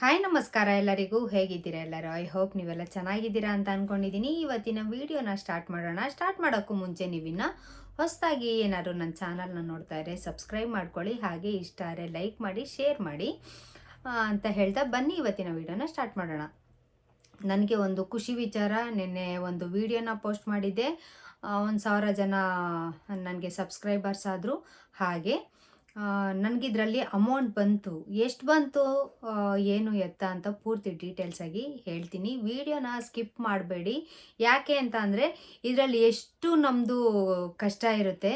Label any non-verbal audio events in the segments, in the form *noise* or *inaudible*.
Hi ನಮಸ್ಕಾರ ಎಲ್ಲರಿಗೂ. ಹೇಗಿದ್ದೀರಾ ಎಲ್ಲರೂ? ಐ ಹೋಪ್ ನೀವೆಲ್ಲ ಚೆನ್ನಾಗಿದ್ದೀರಾ ಅಂತ ಅಂದ್ಕೊಂಡಿದ್ದೀನಿ ಇವತ್ತಿನ ವಿಡಿಯೋನ ಸ್ಟಾರ್ಟ್ ಮಾಡೋಣ. ಸ್ಟಾರ್ಟ್ ಮಾಡೋಕ್ಕೂ ಮುಂಚೆ ನೀವಿನ್ನ ಹೊಸದಾಗಿ ಏನಾದ್ರು ನನ್ನ ಚಾನಲ್ನ ನೋಡ್ತಾ ಇದ್ರೆ ಸಬ್ಸ್ಕ್ರೈಬ್ ಮಾಡ್ಕೊಳ್ಳಿ. ಹಾಗೆ ಇಷ್ಟ ಆದರೆ ಲೈಕ್ ಮಾಡಿ ಶೇರ್ ಮಾಡಿ ಅಂತ ಹೇಳ್ತಾ ಬನ್ನಿ. ಇವತ್ತಿನ ವಿಡಿಯೋನ ಸ್ಟಾರ್ಟ್ ಮಾಡೋಣ. ನನಗೆ ಒಂದು ಖುಷಿ ವಿಚಾರ. ನಿನ್ನೆ ಒಂದು ವಿಡಿಯೋನ ಪೋಸ್ಟ್ ಮಾಡಿದ್ದೆ. ಒಂದು ಸಾವಿರ ಜನ ನನಗೆ ಸಬ್ಸ್ಕ್ರೈಬರ್ಸ್ ಆದರು. ಹಾಗೆ ನನಗಿದ್ರಲ್ಲಿ ಅಮೌಂಟ್ ಬಂತು. ಎಷ್ಟು ಬಂತು? ಏನು ಎತ್ತ ಅಂತ ಪೂರ್ತಿ ಡೀಟೇಲ್ಸ್ ಆಗಿ ಹೇಳ್ತೀನಿ. ವಿಡಿಯೋನ ಸ್ಕಿಪ್ ಮಾಡಬೇಡಿ. ಯಾಕೆ ಅಂತ ಅಂದರೆ, ಇದರಲ್ಲಿ ಎಷ್ಟು ನಮ್ಮದು ಕಷ್ಟ ಇರುತ್ತೆ.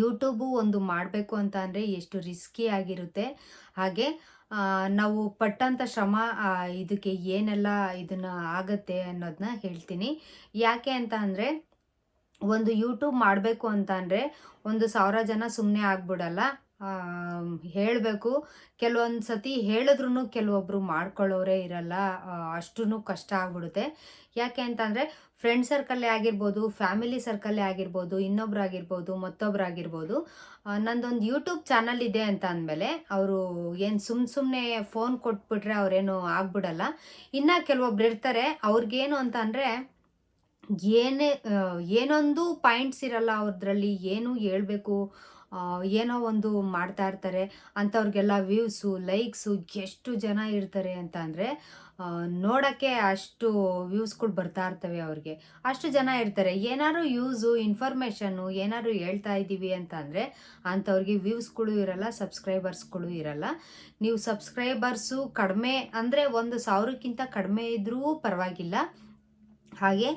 ಯೂಟ್ಯೂಬು ಒಂದು ಮಾಡಬೇಕು ಅಂತ ಅಂದರೆ ಎಷ್ಟು ರಿಸ್ಕಿ ಆಗಿರುತ್ತೆ. ಹಾಗೆ ನಾವು ಪಟ್ಟಂಥ ಶ್ರಮ ಇದಕ್ಕೆ ಏನೆಲ್ಲ ಇದನ್ನು ಆಗತ್ತೆ ಅನ್ನೋದನ್ನ ಹೇಳ್ತೀನಿ. ಯಾಕೆ ಅಂತ ಅಂದರೆ ಒಂದು ಯೂಟ್ಯೂಬ್ ಮಾಡಬೇಕು ಅಂತ ಅಂದರೆ ಒಂದು ಸಾವಿರ ಜನ ಸುಮ್ಮನೆ ಆಗ್ಬಿಡಲ್ಲ. ಹೇಳಬೇಕು. ಕೆಲವೊಂದು ಸತಿ ಹೇಳಿದ್ರು ಕೆಲವೊಬ್ಬರು ಮಾಡ್ಕೊಳ್ಳೋರೇ ಇರಲ್ಲ. ಅಷ್ಟು ಕಷ್ಟ ಆಗ್ಬಿಡುತ್ತೆ. ಯಾಕೆ ಅಂತಂದರೆ ಫ್ರೆಂಡ್ ಸರ್ಕಲ್ಲೇ ಆಗಿರ್ಬೋದು ಫ್ಯಾಮಿಲಿ ಸರ್ಕಲ್ಲೇ ಆಗಿರ್ಬೋದು ಇನ್ನೊಬ್ರು ಆಗಿರ್ಬೋದು ಮತ್ತೊಬ್ರು ಆಗಿರ್ಬೋದು ನಂದೊಂದು ಯೂಟ್ಯೂಬ್ ಚಾನಲ್ ಇದೆ ಅಂತ ಅಂದಮೇಲೆ ಅವರು ಏನು ಸುಮ್ಮ ಸುಮ್ಮನೆ ಫೋನ್ ಕೊಟ್ಬಿಟ್ರೆ ಅವರೇನು ಆಗ್ಬಿಡಲ್ಲ. ಇನ್ನು ಕೆಲವೊಬ್ರು ಇರ್ತಾರೆ. ಅವ್ರಿಗೇನು ಅಂತ ಅಂದರೆ ಏನೇ ಏನೊಂದು ಪಾಯಿಂಟ್ಸ್ ಇರಲ್ಲ ಅವ್ರದ್ರಲ್ಲಿ, ಏನು ಹೇಳಬೇಕು ಏನೋ ಒಂದು ಮಾಡ್ತಾ ಇರ್ತಾರೆ, ಅಂಥವ್ರಿಗೆಲ್ಲ ವ್ಯೂಸು, ಲೈಕ್ಸು, ಎಷ್ಟು ಜನ ಇರ್ತಾರೆ ಅಂತ ಅಂದರೆ ನೋಡೋಕ್ಕೆ ಅಷ್ಟು ವ್ಯೂಸ್ಗಳು ಬರ್ತಾ ಇರ್ತವೆ ಅವ್ರಿಗೆ. ಅಷ್ಟು ಜನ ಇರ್ತಾರೆ. ಏನಾದ್ರು ಯೂಸು, ಇನ್ಫಾರ್ಮೇಷನ್ನು ಏನಾದ್ರು ಹೇಳ್ತಾ ಇದ್ದೀವಿ ಅಂತ ಅಂದರೆ, ಅಂಥವ್ರಿಗೆ ವ್ಯೂಸ್ಗಳು ಇರಲ್ಲ ಸಬ್ಸ್ಕ್ರೈಬರ್ಸ್ಗಳು ಇರಲ್ಲ. ನೀವು ಸಬ್ಸ್ಕ್ರೈಬರ್ಸು ಕಡಿಮೆ ಅಂದರೆ ಒಂದು ಸಾವಿರಕ್ಕಿಂತ ಕಡಿಮೆ ಇದ್ದರೂ ಪರವಾಗಿಲ್ಲ. ಹಾಗೆ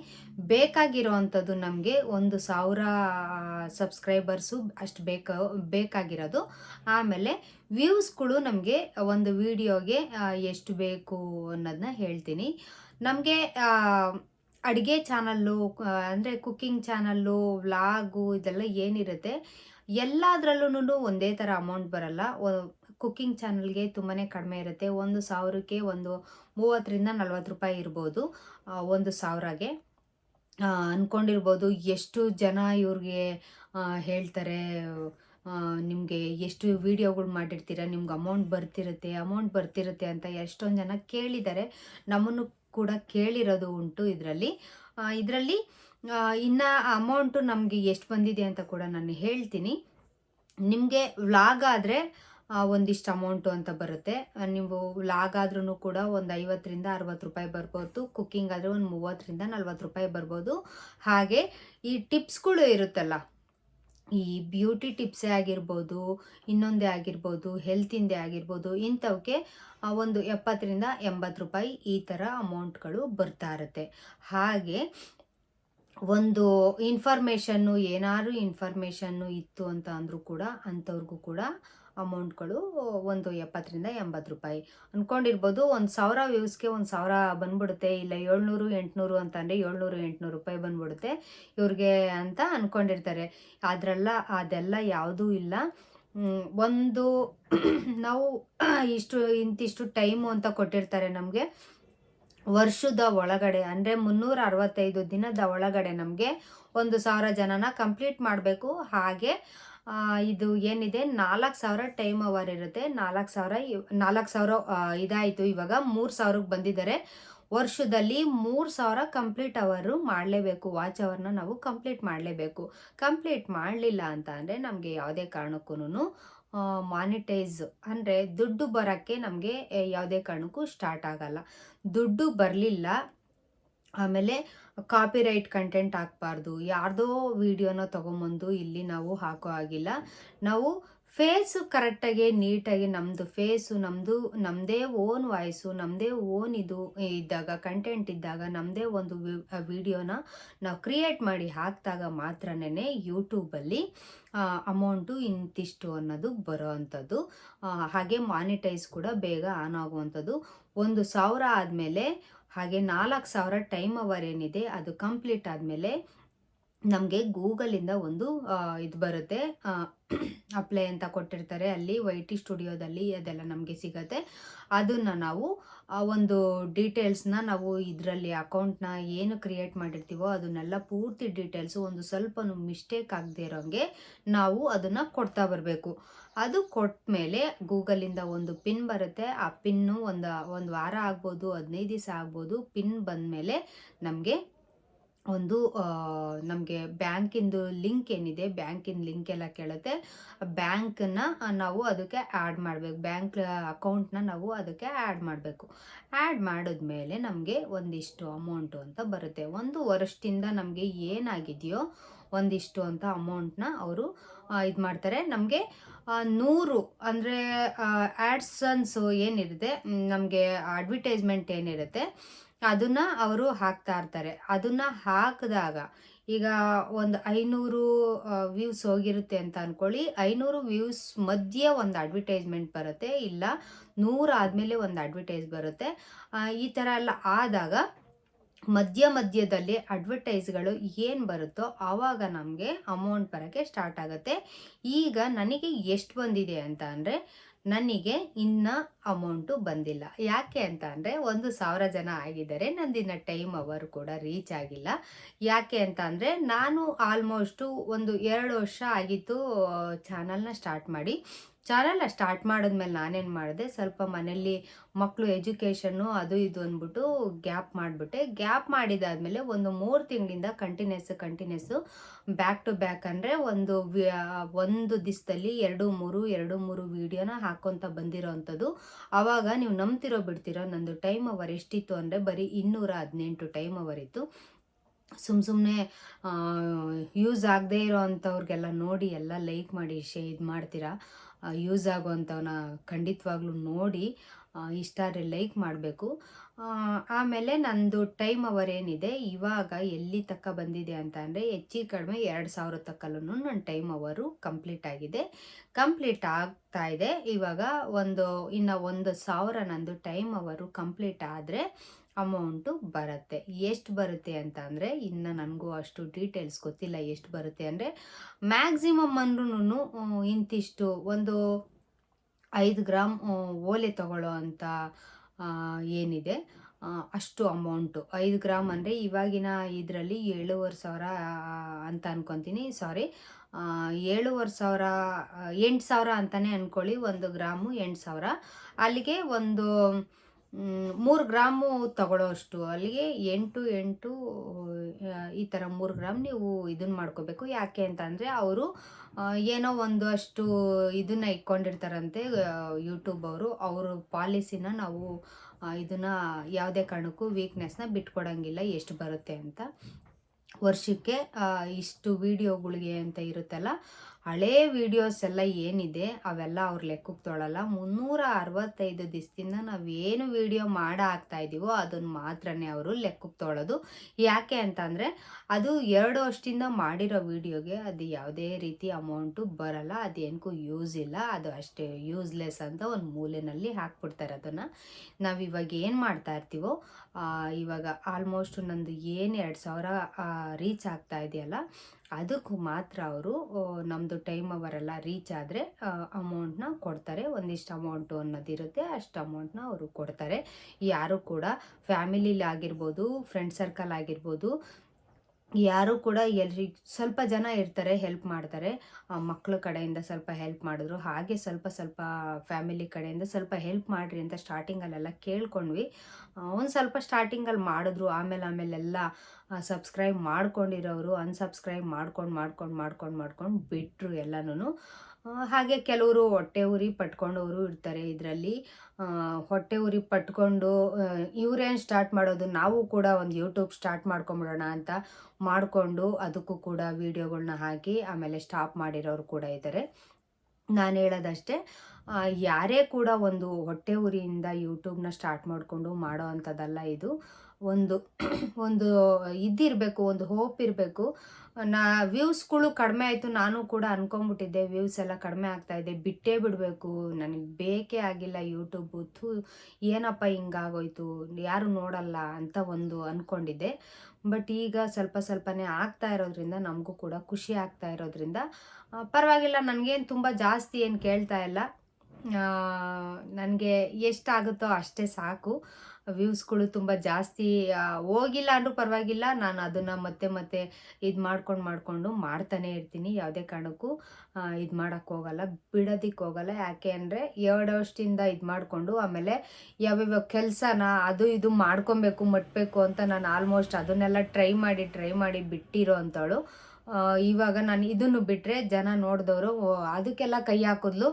ಬೇಕಾಗಿರೋವಂಥದ್ದು ನಮಗೆ ಒಂದು ಸಾವಿರ ಸಬ್ಸ್ಕ್ರೈಬರ್ಸು ಅಷ್ಟು ಬೇಕು, ಬೇಕಾಗಿರೋದು. ಆಮೇಲೆ ವ್ಯೂಸ್ಗಳು ನಮಗೆ ಒಂದು ವಿಡಿಯೋಗೆ ಎಷ್ಟು ಬೇಕು ಅನ್ನೋದನ್ನ ಹೇಳ್ತೀನಿ. ನಮಗೆ ಅಡುಗೆ ಚಾನಲ್ಲು ಅಂದರೆ ಕುಕ್ಕಿಂಗ್ ಚಾನಲ್ಲು ವ್ಲಾಗು ಇದೆಲ್ಲ ಏನಿರುತ್ತೆ ಎಲ್ಲದರಲ್ಲೂ ಒಂದೇ ಥರ ಅಮೌಂಟ್ ಬರಲ್ಲ. ಕುಕ್ಕಿಂಗ್ ಚಾನಲ್ಗೆ ತುಂಬಾ ಕಡಿಮೆ ಇರುತ್ತೆ. ಒಂದು ಸಾವಿರಕ್ಕೆ ಒಂದು ಮೂವತ್ತರಿಂದ ನಲ್ವತ್ತು ರೂಪಾಯಿ ಇರ್ಬೋದು ಒಂದು ಸಾವಿರಗೆ. ಅಂದ್ಕೊಂಡಿರ್ಬೋದು ಎಷ್ಟು ಜನ ಇವ್ರಿಗೆ ಹೇಳ್ತಾರೆ ನಿಮಗೆ ಎಷ್ಟು ವೀಡಿಯೋಗಳು ಮಾಡಿರ್ತೀರ, ನಿಮ್ಗೆ ಅಮೌಂಟ್ ಬರ್ತಿರುತ್ತೆ ಅಮೌಂಟ್ ಬರ್ತಿರುತ್ತೆ ಅಂತ ಎಷ್ಟೊಂದು ಜನ ಕೇಳಿದ್ದಾರೆ. ನಮ್ಮನ್ನು ಕೂಡ ಕೇಳಿರೋದು ಉಂಟು ಇದರಲ್ಲಿ. ಇದರಲ್ಲಿ ಇನ್ನು ಅಮೌಂಟು ನಮಗೆ ಎಷ್ಟು ಬಂದಿದೆ ಅಂತ ಕೂಡ ನಾನು ಹೇಳ್ತೀನಿ. ನಿಮಗೆ ವ್ಲಾಗ್ ಆದರೆ ಒಂದಿಷ್ಟು ಅಮೌಂಟು ಅಂತ ಬರುತ್ತೆ. ನೀವು ಲಾಗ್ ಆದ್ರೂ ಕೂಡ ಒಂದು ಐವತ್ತರಿಂದ ಅರವತ್ತು ರೂಪಾಯಿ ಬರ್ಬೋದು. ಕುಕ್ಕಿಂಗ್ ಆದರೆ ಒಂದು ಮೂವತ್ತರಿಂದ ನಲ್ವತ್ತು ರೂಪಾಯಿ ಬರ್ಬೋದು. ಹಾಗೆ ಈ ಟಿಪ್ಸ್ಗಳು ಇರುತ್ತಲ್ಲ, ಈ ಬ್ಯೂಟಿ ಟಿಪ್ಸೇ ಆಗಿರ್ಬೋದು, ಇನ್ನೊಂದೇ ಆಗಿರ್ಬೋದು ಹೆಲ್ತಿಂದೇ ಆಗಿರ್ಬೋದು ಇಂಥವಕ್ಕೆ ಒಂದು ಎಪ್ಪತ್ತರಿಂದ ಎಂಬತ್ತು ರೂಪಾಯಿ ಈ ಥರ ಅಮೌಂಟ್ಗಳು ಬರ್ತಾ ಇರುತ್ತೆ. ಹಾಗೆ ಒಂದು ಇನ್ಫಾರ್ಮೇಷನ್ನು ಏನಾದ್ರು ಇನ್ಫಾರ್ಮೇಷನ್ನು ಇತ್ತು ಅಂತ ಅಂದರೂ ಕೂಡ ಅಂಥವ್ರಿಗೂ ಕೂಡ ಅಮೌಂಟ್ಗಳು ಒಂದು ಎಪ್ಪತ್ತರಿಂದ ಎಂಬತ್ತು ರೂಪಾಯಿ. ಅಂದ್ಕೊಂಡಿರ್ಬೋದು ಒಂದು ಸಾವಿರ ವ್ಯೂಸ್ಗೆ ಒಂದು ಸಾವಿರ ಬಂದ್ಬಿಡುತ್ತೆ. ಇಲ್ಲ ಏಳ್ನೂರು, ಎಂಟುನೂರು ಅಂತ ಅಂದರೆ ಏಳ್ನೂರು, ಎಂಟುನೂರು ರೂಪಾಯಿ ಬಂದ್ಬಿಡುತ್ತೆ ಇವ್ರಿಗೆ ಅಂತ ಅಂದ್ಕೊಂಡಿರ್ತಾರೆ ಅದರೆಲ್ಲ ಅದೆಲ್ಲ ಯಾವುದೂ ಇಲ್ಲ. ಒಂದು *clears throat* ನಾವು ಇಷ್ಟು, ಇಂತಿಷ್ಟು ಟೈಮು ಅಂತ ಕೊಟ್ಟಿರ್ತಾರೆ ನಮಗೆ. ವರ್ಷದ ಒಳಗಡೆ, ಅಂದರೆ ಮುನ್ನೂರ ಅರವತ್ತೈದು ದಿನದ ಒಳಗಡೆ ನಮಗೆ ಒಂದು ಸಾವಿರ ಜನನ ಕಂಪ್ಲೀಟ್ ಮಾಡಬೇಕು. ಹಾಗೆ ಇದು ಏನಿದೆ? ನಾಲ್ಕು ಸಾವಿರ ಟೈಮ್ ಅವರ್ ಇರುತ್ತೆ. ನಾಲ್ಕು ಸಾವಿರ ನಾಲ್ಕು ಸಾವಿರ ಇದಾಯಿತು. ಇವಾಗ ಮೂರು ಸಾವಿರಕ್ಕೆ ಬಂದಿದ್ದಾರೆ. ವರ್ಷದಲ್ಲಿ ಮೂರು ಸಾವಿರ ಕಂಪ್ಲೀಟ್ ಅವರು ಮಾಡಲೇಬೇಕು. ವಾಚ್ ಅವರ್ನ ನಾವು ಕಂಪ್ಲೀಟ್ ಮಾಡಲೇಬೇಕು. ಕಂಪ್ಲೀಟ್ ಮಾಡಲಿಲ್ಲ ಅಂತ ಅಂದರೆ ನಮಗೆ ಯಾವುದೇ ಕಾರಣಕ್ಕೂ ಮಾನಿಟೈಸ್ ಅಂದರೆ ದುಡ್ಡು ಬರೋಕ್ಕೆ ನಮಗೆ ಯಾವುದೇ ಕಾರಣಕ್ಕೂ ಸ್ಟಾರ್ಟ್ ಆಗಲ್ಲ. ದುಡ್ಡು ಬರಲಿಲ್ಲ. ಆಮೇಲೆ ಕಾಪಿರೈಟ್ ಕಂಟೆಂಟ್ ಹಾಕ್ಬಾರ್ದು, ಯಾರ್ದೋ ವಿಡಿಯೋನ ತೊಗೊಂಬಂದು ಇಲ್ಲಿ ನಾವು ಹಾಕೋ ಆಗಿಲ್ಲ ನಾವು ಫೇಸು ಕರೆಕ್ಟಾಗಿ ನೀಟಾಗಿ ನಮ್ಮದು ಫೇಸು ನಮ್ಮದು ನಮ್ಮದೇ ಓನ್ ವಾಯ್ಸು ನಮ್ಮದೇ ಓನ್ ಇದು ಇದ್ದಾಗ ಕಂಟೆಂಟ್ ಇದ್ದಾಗ ನಮ್ಮದೇ ಒಂದು ವಿಡಿಯೋನ ನಾವು ಕ್ರಿಯೇಟ್ ಮಾಡಿ ಹಾಕಿದಾಗ ಮಾತ್ರನೇ ಯೂಟ್ಯೂಬಲ್ಲಿ ಅಮೌಂಟು ಇಂತಿಷ್ಟು ಅನ್ನೋದು ಬರೋ ಅಂಥದ್ದು. ಹಾಗೆ ಮಾನಿಟೈಸ್ ಕೂಡ ಬೇಗ ಆನ್ ಆಗುವಂಥದ್ದು. ಒಂದು ಸಾವಿರ ಆದಮೇಲೆ ಹಾಗೆ ನಾಲ್ಕು ಸಾವಿರ ಟೈಮ್ ಅವರ್ ಏನಿದೆ ಅದು ಕಂಪ್ಲೀಟ್ ಆದಮೇಲೆ ನಮಗೆ ಗೂಗಲಿಂದ ಒಂದು ಇದು ಬರುತ್ತೆ. ಅಪ್ಲೈ ಅಂತ ಕೊಟ್ಟಿರ್ತಾರೆ. ಅಲ್ಲಿ ವೈ ಟಿ ಸ್ಟುಡಿಯೋದಲ್ಲಿ ಅದೆಲ್ಲ ನಮಗೆ ಸಿಗತ್ತೆ. ಅದನ್ನು ನಾವು ಒಂದು ಡೀಟೇಲ್ಸ್ನ ನಾವು ಇದರಲ್ಲಿ ಅಕೌಂಟ್ನ ಏನು ಕ್ರಿಯೇಟ್ ಮಾಡಿರ್ತೀವೋ ಅದನ್ನೆಲ್ಲ ಪೂರ್ತಿ ಡೀಟೇಲ್ಸು ಒಂದು ಸ್ವಲ್ಪ ಮಿಸ್ಟೇಕ್ ಆಗದೆ ಇರೋಂಗೆ ನಾವು ಅದನ್ನು ಕೊಡ್ತಾ ಬರಬೇಕು. ಅದು ಕೊಟ್ಟ ಮೇಲೆ ಗೂಗಲಿಂದ ಒಂದು ಪಿನ್ ಬರುತ್ತೆ. ಆ ಪಿನ್ನು ಒಂದು ಒಂದು ವಾರ ಆಗ್ಬೋದು, ಹದಿನೈದು ದಿವಸ ಆಗ್ಬೋದು. ಪಿನ್ ಬಂದಮೇಲೆ ನಮಗೆ ಒಂದು ನಮಗೆ ಬ್ಯಾಂಕಿಂದು ಲಿಂಕ್ ಏನಿದೆ, ಬ್ಯಾಂಕಿನ ಲಿಂಕ್ ಎಲ್ಲ ಕೇಳುತ್ತೆ. ಬ್ಯಾಂಕನ್ನ ನಾವು ಅದಕ್ಕೆ ಆ್ಯಡ್ ಮಾಡಬೇಕು. ಬ್ಯಾಂಕ್ ಅಕೌಂಟ್ನ ನಾವು ಅದಕ್ಕೆ ಆ್ಯಡ್ ಮಾಡಬೇಕು. ಆ್ಯಡ್ ಮಾಡಿದ್ಮೇಲೆ ನಮಗೆ ಒಂದಿಷ್ಟು ಅಮೌಂಟು ಅಂತ ಬರುತ್ತೆ. ಒಂದು ವರ್ಷದಿಂದ ನಮಗೆ ಏನಾಗಿದೆಯೋ, ಒಂದಿಷ್ಟು ಅಂತ ಅಮೌಂಟ್ನ ಅವರು ಇದು ಮಾಡ್ತಾರೆ ನಮಗೆ ನೂರು ಅಂದರೆ ಆ್ಯಡ್ಸನ್ಸು ಏನಿರುತ್ತೆ, ನಮಗೆ ಅಡ್ವರ್ಟೈಸ್ಮೆಂಟ್ ಏನಿರುತ್ತೆ, ಅದನ್ನು ಅವರು ಹಾಕ್ತಾ ಇರ್ತಾರೆ. ಅದನ್ನು ಹಾಕಿದಾಗ ಈಗ ಒಂದು ಐನೂರು ವ್ಯೂಸ್ ಹೋಗಿರುತ್ತೆ ಅಂತ ಅಂದ್ಕೊಳ್ಳಿ ಐನೂರು ವ್ಯೂಸ್ ಮಧ್ಯೆ ಒಂದು ಅಡ್ವರ್ಟೈಸ್ಮೆಂಟ್ ಬರುತ್ತೆ, ಇಲ್ಲ ನೂರು ಆದಮೇಲೆ ಒಂದು ಅಡ್ವರ್ಟೈಸ್ ಬರುತ್ತೆ. ಈ ಥರ ಎಲ್ಲ ಆದಾಗ ಮಧ್ಯ ಮಧ್ಯದಲ್ಲಿ ಅಡ್ವರ್ಟೈಸ್ಗಳು ಏನು ಬರುತ್ತೋ ಆವಾಗ ನಮಗೆ ಅಮೌಂಟ್ ಬರೋಕ್ಕೆ ಸ್ಟಾರ್ಟ್ ಆಗುತ್ತೆ. ಈಗ ನನಗೆ ಎಷ್ಟು ಬಂದಿದೆ ಅಂತ ಅಂದರೆ, ನನಗೆ ಇನ್ನ ಅಮೌಂಟು ಬಂದಿಲ್ಲ. ಯಾಕೆ ಅಂತ ಅಂದರೆ ಒಂದು ಸಾವಿರ ಜನ ಆಗಿದ್ದಾರೆ. ನಂದಿನ ಟೈಮ್ ಅವರ್ ಕೂಡ ರೀಚ್ ಆಗಿಲ್ಲ. ಯಾಕೆ ಅಂತ ಅಂದರೆ ನಾನು ಆಲ್ಮೋಸ್ಟು ಒಂದು ಎರಡು ವರ್ಷ ಆಗಿತ್ತು ಚಾನಲ್ನ ಸ್ಟಾರ್ಟ್ ಮಾಡಿ. ಚಾನಲ್ನ ಸ್ಟಾರ್ಟ್ ಮಾಡಿದ್ಮೇಲೆ ನಾನೇನು ಮಾಡಿದೆ, ಸ್ವಲ್ಪ ಮನೇಲಿ ಮಕ್ಕಳು ಎಜುಕೇಷನ್ನು ಅದು ಇದು ಅಂದ್ಬಿಟ್ಟು ಗ್ಯಾಪ್ ಮಾಡಿಬಿಟ್ಟೆ. ಗ್ಯಾಪ್ ಮಾಡಿದಾದಮೇಲೆ ಒಂದು ಮೂರು ತಿಂಗಳಿಂದ continues continues back to back ಅಂದರೆ ಒಂದು ಒಂದು ದಿವಸದಲ್ಲಿ ಎರಡು ಮೂರು ಎರಡು ಮೂರು ವೀಡಿಯೋನ ಹಾಕ್ಕೊತ ಬಂದಿರೋ ಅಂಥದ್ದು ಆವಾಗ ನೀವು ನಂಬ್ತಿರೋ ಬಿಡ್ತೀರೋ? ನಂದು ಟೈಮ್ ಅವರ್ ಎಷ್ಟಿತ್ತು ಅಂದರೆ ಬರೀ ಇನ್ನೂರ ಹದಿನೆಂಟು ಟೈಮ್ ಅವರ್ ಇತ್ತು. ಸುಮ್ ಸುಮ್ಮನೆ ಯೂಸ್ ಆಗದೇ ಇರೋ ಅಂಥವ್ರಿಗೆಲ್ಲ ನೋಡಿ, ಎಲ್ಲ ಲೈಕ್ ಮಾಡಿ ಶೇ ಇದು ಮಾಡ್ತೀರಾ? ಯೂಸ್ ಆಗುವಂಥವನ್ನ ಖಂಡಿತವಾಗ್ಲೂ ನೋಡಿ ಇಷ್ಟಾದ್ರೆ ಲೈಕ್ ಮಾಡಬೇಕು. ಆಮೇಲೆ ನಂದು ಟೈಮ್ ಅವರ್ ಏನಿದೆ ಇವಾಗ ಎಲ್ಲಿ ತಕ್ಕ ಬಂದಿದೆ ಅಂತ ಅಂದರೆ ಹೆಚ್ಚಿಗೆ ಕಡಿಮೆ ಎರಡು ಸಾವಿರ ತಕ್ಕಲ್ಲೂ ನನ್ನ ಟೈಮ್ ಅವರು ಕಂಪ್ಲೀಟ್ ಆಗಿದೆ. ಕಂಪ್ಲೀಟ್ ಆಗ್ತಾ ಇದೆ. ಇವಾಗ ಒಂದು, ಇನ್ನು ಒಂದು ಸಾವಿರ ನಂದು ಟೈಮ್ ಅವರು ಕಂಪ್ಲೀಟ್ ಆದರೆ ಅಮೌಂಟು ಬರುತ್ತೆ. ಎಷ್ಟು ಬರುತ್ತೆ ಅಂತ ಅಂದರೆ ಇನ್ನು ನನಗೂ ಅಷ್ಟು ಡೀಟೇಲ್ಸ್ ಗೊತ್ತಿಲ್ಲ ಎಷ್ಟು ಬರುತ್ತೆ ಅಂದರೆ ಮ್ಯಾಕ್ಸಿಮಮ್ ಅಂದ್ರೂ ಇಂತಿಷ್ಟು ಒಂದು ಐದು ಗ್ರಾಮ್ ಓಲೆ ತಗೊಳ್ಳೋ ಅಂತ ಏನಿದೆ? ಅಷ್ಟು ಅಮೌಂಟು ಐದು ಗ್ರಾಮ್ ಅಂದರೆ ಇವಾಗಿನ ಇದರಲ್ಲಿ ಏಳುವರೆ ಸಾವಿರ ಅಂತ ಅನ್ಕೊತೀನಿ. ಸಾರಿ ಏಳುವರೆ ಸಾವಿರ ಎಂಟು ಸಾವಿರ ಅಂತಲೇ ಅಂದ್ಕೊಳ್ಳಿ ಒಂದು ಗ್ರಾಮು ಎಂಟು ಸಾವಿರ. ಅಲ್ಲಿಗೆ ಒಂದು ಮೂರು ಗ್ರಾಮು ತಗೊಳ್ಳೋಷ್ಟು ಅಲ್ಲಿಗೆ ಎಂಟು ಎಂಟು ಈ ಥರ ಮೂರು ಗ್ರಾಮ್ ನೀವು ಇದನ್ನು ಮಾಡ್ಕೋಬೇಕು. ಯಾಕೆ ಅಂತಂದರೆ ಅವರು ಏನೋ ಒಂದು ಅಷ್ಟು ಇದನ್ನು ಇಟ್ಕೊಂಡಿರ್ತಾರಂತೆ ಯೂಟ್ಯೂಬ್ ಅವರು. ಅವ್ರ ಪಾಲಿಸಿನ ನಾವು ಇದನ್ನು ಯಾವುದೇ ಕಾರಣಕ್ಕೂ ವೀಕ್ನೆಸ್ನ ಬಿಟ್ಕೊಡಂಗಿಲ್ಲ, ಎಷ್ಟು ಬರುತ್ತೆ ಅಂತ. ವರ್ಷಕ್ಕೆ ಇಷ್ಟು ವೀಡಿಯೋಗಳಿಗೆ ಅಂತ ಇರುತ್ತಲ್ಲ, ಹಳೇ ವೀಡಿಯೋಸ್ ಎಲ್ಲ ಏನಿದೆ, ಅವೆಲ್ಲ ಅವ್ರ ಲೆಕ್ಕಕ್ಕೆ ತೊಳಲ್ಲ. ಮುನ್ನೂರ ಅರವತ್ತೈದು ದಿವಸದಿಂದ ನಾವೇನು ವಿಡಿಯೋ ಮಾಡ ಆಗ್ತಾ ಇದ್ದೀವೋ ಅದನ್ನು ಮಾತ್ರನೇ ಅವರು ಲೆಕ್ಕಕ್ಕೆ ತೊಳೋದು. ಯಾಕೆ ಅಂತಂದರೆ, ಅದು ಎರಡು ವರ್ಷದಿಂದ ಮಾಡಿರೋ ವಿಡಿಯೋಗೆ ಅದು ಯಾವುದೇ ರೀತಿ ಅಮೌಂಟು ಬರಲ್ಲ, ಅದೇನಕ್ಕೂ ಯೂಸ್ ಇಲ್ಲ, ಅದು ಅಷ್ಟೇ ಯೂಸ್ಲೆಸ್ ಅಂತ ಒಂದು ಮೂಲೆಯಲ್ಲಿ ಹಾಕ್ಬಿಡ್ತಾರೆ ಅದನ್ನು. ನಾವು ಇವಾಗ ಏನು ಮಾಡ್ತಾ ಇರ್ತೀವೋ ಇವಾಗ ಆಲ್ಮೋಸ್ಟ್ ನಂದು ಏನು ಎರಡು ಸಾವಿರ ರೀಚ್ ಆಗ್ತಾ ಇದೆಯಲ್ಲ, ಅದಕ್ಕೂ ಮಾತ್ರ ಅವರು ನಮ್ಮದು ಟೈಮ್ ಅವರೆಲ್ಲ ರೀಚ್ ಆದರೆ ಅಮೌಂಟ್ನ ಕೊಡ್ತಾರೆ. ಒಂದಿಷ್ಟು ಅಮೌಂಟು ಅನ್ನೋದಿರುತ್ತೆ ಅಷ್ಟು ಅಮೌಂಟ್ನ ಅವರು ಕೊಡ್ತಾರೆ. ಯಾರು ಕೂಡ ಫ್ಯಾಮಿಲಿಲಿ ಆಗಿರ್ಬೋದು, ಫ್ರೆಂಡ್ ಸರ್ಕಲ್ ಆಗಿರ್ಬೋದು ಯಾರು ಕೂಡ ಎಲ್ರಿಗೆ ಸ್ವಲ್ಪ ಜನ ಇರ್ತಾರೆ, ಹೆಲ್ಪ್ ಮಾಡ್ತಾರೆ. ಮಕ್ಕಳ ಕಡೆಯಿಂದ ಸ್ವಲ್ಪ ಹೆಲ್ಪ್ ಮಾಡಿದ್ರು. ಹಾಗೆ ಸ್ವಲ್ಪ ಸ್ವಲ್ಪ ಫ್ಯಾಮಿಲಿ ಕಡೆಯಿಂದ ಸ್ವಲ್ಪ ಹೆಲ್ಪ್ ಮಾಡಿರಿ ಅಂತ ಸ್ಟಾರ್ಟಿಂಗಲ್ಲೆಲ್ಲ ಕೇಳ್ಕೊಂಡ್ವಿ. ಒಂದು ಸ್ವಲ್ಪ ಸ್ಟಾರ್ಟಿಂಗಲ್ಲಿ ಮಾಡಿದ್ರು. ಆಮೇಲೆ ಆಮೇಲೆಲ್ಲ ಸಬ್ಸ್ಕ್ರೈಬ್ ಮಾಡ್ಕೊಂಡಿರೋರು, ಅನ್ಸಬ್ಸ್ಕ್ರೈಬ್ ಮಾಡ್ಕೊಂಡು ಮಾಡ್ಕೊಂಡು ಮಾಡ್ಕೊಂಡು ಮಾಡ್ಕೊಂಡು ಬಿಟ್ಟರು ಎಲ್ಲನೂ ಹಾಗೆ ಕೆಲವರು ಹೊಟ್ಟೆ ಉರಿ ಪಟ್ಕೊಂಡವರು ಇರ್ತಾರೆ ಇದರಲ್ಲಿ. ಹೊಟ್ಟೆ ಉರಿ ಪಟ್ಕೊಂಡು ಇವರೇನು ಸ್ಟಾರ್ಟ್ ಮಾಡೋದು? ನಾವು ಕೂಡ ಒಂದು ಯೂಟ್ಯೂಬ್ ಸ್ಟಾರ್ಟ್ ಮಾಡ್ಕೊಂಬಿಡೋಣ ಅಂತ ಮಾಡಿಕೊಂಡು ಅದಕ್ಕೂ ಕೂಡ ವೀಡಿಯೋಗಳನ್ನ ಹಾಕಿ ಆಮೇಲೆ ಸ್ಟಾಪ್ ಮಾಡಿರೋರು ಕೂಡ ಇದ್ದಾರೆ ನಾನು ಹೇಳೋದಷ್ಟೇ ಯಾರೇ ಕೂಡ ಒಂದು ಹೊಟ್ಟೆ ಉರಿಯಿಂದ ಯೂಟ್ಯೂಬ್ನ ಸ್ಟಾರ್ಟ್ ಮಾಡಿಕೊಂಡು ಮಾಡೋ ಅಂಥದ್ದಲ್ಲ ಇದು. ಒಂದು ಒಂದು ಇದಿರಬೇಕು ಒಂದು ಹೋಪ್ ಇರಬೇಕು. ನಾ ವ್ಯೂಸ್ಗಳು ಕಡಿಮೆ ಆಯಿತು ನಾನು ಕೂಡ ಅನ್ಕೊಂಬಿಟ್ಟಿದ್ದೆ ವ್ಯೂಸ್ ಎಲ್ಲ ಕಡಿಮೆ ಆಗ್ತಾ ಇದೆ. ಬಿಟ್ಟೇ ಬಿಡಬೇಕು. ನನಗೆ ಬೇಕೇ ಆಗಿಲ್ಲ ಯೂಟ್ಯೂಬು ಥೂ, ಏನಪ್ಪ ಹಿಂಗಾಗೋಯ್ತು? ಯಾರು ನೋಡಲ್ಲ ಅಂತ ಒಂದು ಅಂದ್ಕೊಂಡಿದ್ದೆ ಬಟ್ ಈಗ ಸ್ವಲ್ಪ ಸ್ವಲ್ಪನೇ ಆಗ್ತಾ ಇರೋದ್ರಿಂದ, ನಮಗೂ ಕೂಡ ಖುಷಿ ಆಗ್ತಾ ಇರೋದ್ರಿಂದ ಪರವಾಗಿಲ್ಲ. ನನಗೇನು ತುಂಬ ಜಾಸ್ತಿ ಏನು ಕೇಳ್ತಾ ಇಲ್ಲ. ನನಗೆ ಎಷ್ಟಾಗುತ್ತೋ ಅಷ್ಟೇ ಸಾಕು. ವ್ಯೂಸ್ಗಳು ತುಂಬ ಜಾಸ್ತಿ ಹೋಗಿಲ್ಲ ಅಂದರೂ ಪರವಾಗಿಲ್ಲ. ನಾನು ಅದನ್ನು ಮತ್ತೆ ಮತ್ತೆ ಇದು ಮಾಡ್ಕೊಂಡು ಮಾಡಿಕೊಂಡು ಮಾಡ್ತಾನೆ ಇರ್ತೀನಿ. ಯಾವುದೇ ಕಾರಣಕ್ಕೂ ಇದು ಮಾಡೋಕ್ಕೆ ಹೋಗಲ್ಲ. ಬಿಡೋದಕ್ಕೆ ಹೋಗಲ್ಲ. ಯಾಕೆ ಅಂದರೆ ಎರಡು ವರ್ಷದಿಂದ ಇದು ಮಾಡಿಕೊಂಡು ಆಮೇಲೆ ಯಾವ್ಯಾವ ಕೆಲಸನ ಅದು ಇದು ಮಾಡ್ಕೊಬೇಕು ಮಟ್ಟಬೇಕು ಅಂತ ನಾನು ಆಲ್ಮೋಸ್ಟ್ ಅದನ್ನೆಲ್ಲ ಟ್ರೈ ಮಾಡಿ ಟ್ರೈ ಮಾಡಿ ಬಿಟ್ಟಿರೋ ಅಂಥವಳು. ಇವಾಗ ನಾನು ಇದನ್ನು ಬಿಟ್ಟರೆ ಜನ ನೋಡಿದವರು ಅದಕ್ಕೆಲ್ಲ ಕೈ ಹಾಕಿದ್ಲು.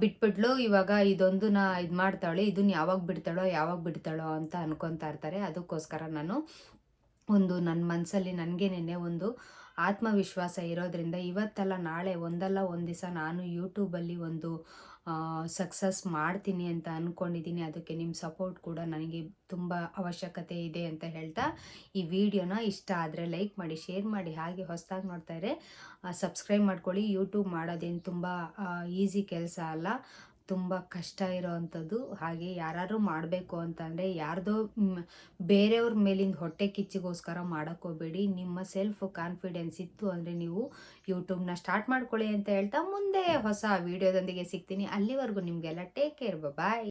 ಬಿಟ್ಬಿಟ್ಲು, ಇವಾಗ ಇದೊಂದನ್ನ ಇದು ಮಾಡ್ತಾಳೆ ಇದನ್ನ ಯಾವಾಗ ಬಿಡ್ತಾಳೋ ಯಾವಾಗ ಬಿಡ್ತಾಳೋ ಅಂತ ಅನ್ಕೊತಾ ಇರ್ತಾರೆ. ಅದಕ್ಕೋಸ್ಕರ ನಾನು ಒಂದು ನನ್ನ ಮನಸ್ಸಲ್ಲಿ ನನಗೆ ನೆನ್ನೆ ಒಂದು ಆತ್ಮವಿಶ್ವಾಸ ಇರೋದ್ರಿಂದ ಇವತ್ತಲ್ಲ ನಾಳೆ ಒಂದಲ್ಲ ಒಂದು ದಿವಸ ನಾನು ಯೂಟ್ಯೂಬಲ್ಲಿ ಒಂದು ಸಕ್ಸಸ್ ಮಾಡ್ತೀನಿ ಅಂತ ಅಂದ್ಕೊಂಡಿದ್ದೀನಿ ಅದಕ್ಕೆ ನಿಮ್ಮ ಸಪೋರ್ಟ್ ಕೂಡ ನನಗೆ ತುಂಬ ಅವಶ್ಯಕತೆ ಇದೆ ಅಂತ ಹೇಳ್ತಾ ಈ ವಿಡಿಯೋನ ಇಷ್ಟ ಆದರೆ ಲೈಕ್ ಮಾಡಿ ಶೇರ್ ಮಾಡಿ, ಹಾಗೆ ಹೊಸದಾಗಿ ನೋಡ್ತಾ ಇದ್ರೆ ಸಬ್ಸ್ಕ್ರೈಬ್ ಮಾಡ್ಕೊಳ್ಳಿ. ಯೂಟ್ಯೂಬ್ ಮಾಡೋದೇನು ತುಂಬ ಈಸಿ ಕೆಲಸ ಅಲ್ಲ. ತುಂಬ ಕಷ್ಟ ಇರೋವಂಥದ್ದು. ಹಾಗೆ ಯಾರು ಮಾಡಬೇಕು ಅಂತಂದರೆ ಯಾರ್ದೋ ಬೇರೆಯವ್ರ ಮೇಲಿಂದ ಹೊಟ್ಟೆ ಕಿಚ್ಚಿಗೋಸ್ಕರ ಮಾಡೋಕ್ಕೋಗ್ಬೇಡಿ ನಿಮ್ಮ ಸೆಲ್ಫ್ ಕಾನ್ಫಿಡೆನ್ಸ್ ಇತ್ತು ಅಂದರೆ ನೀವು ಯೂಟ್ಯೂಬ್ನ ಸ್ಟಾರ್ಟ್ ಮಾಡ್ಕೊಳ್ಳಿ ಅಂತ ಹೇಳ್ತಾ ಮುಂದೆ ಹೊಸ ವೀಡಿಯೋದೊಂದಿಗೆ ಸಿಗ್ತೀನಿ. ಅಲ್ಲಿವರೆಗೂ ನಿಮಗೆಲ್ಲ ಟೇಕ್ ಕೇರ್ ಬಾಯ್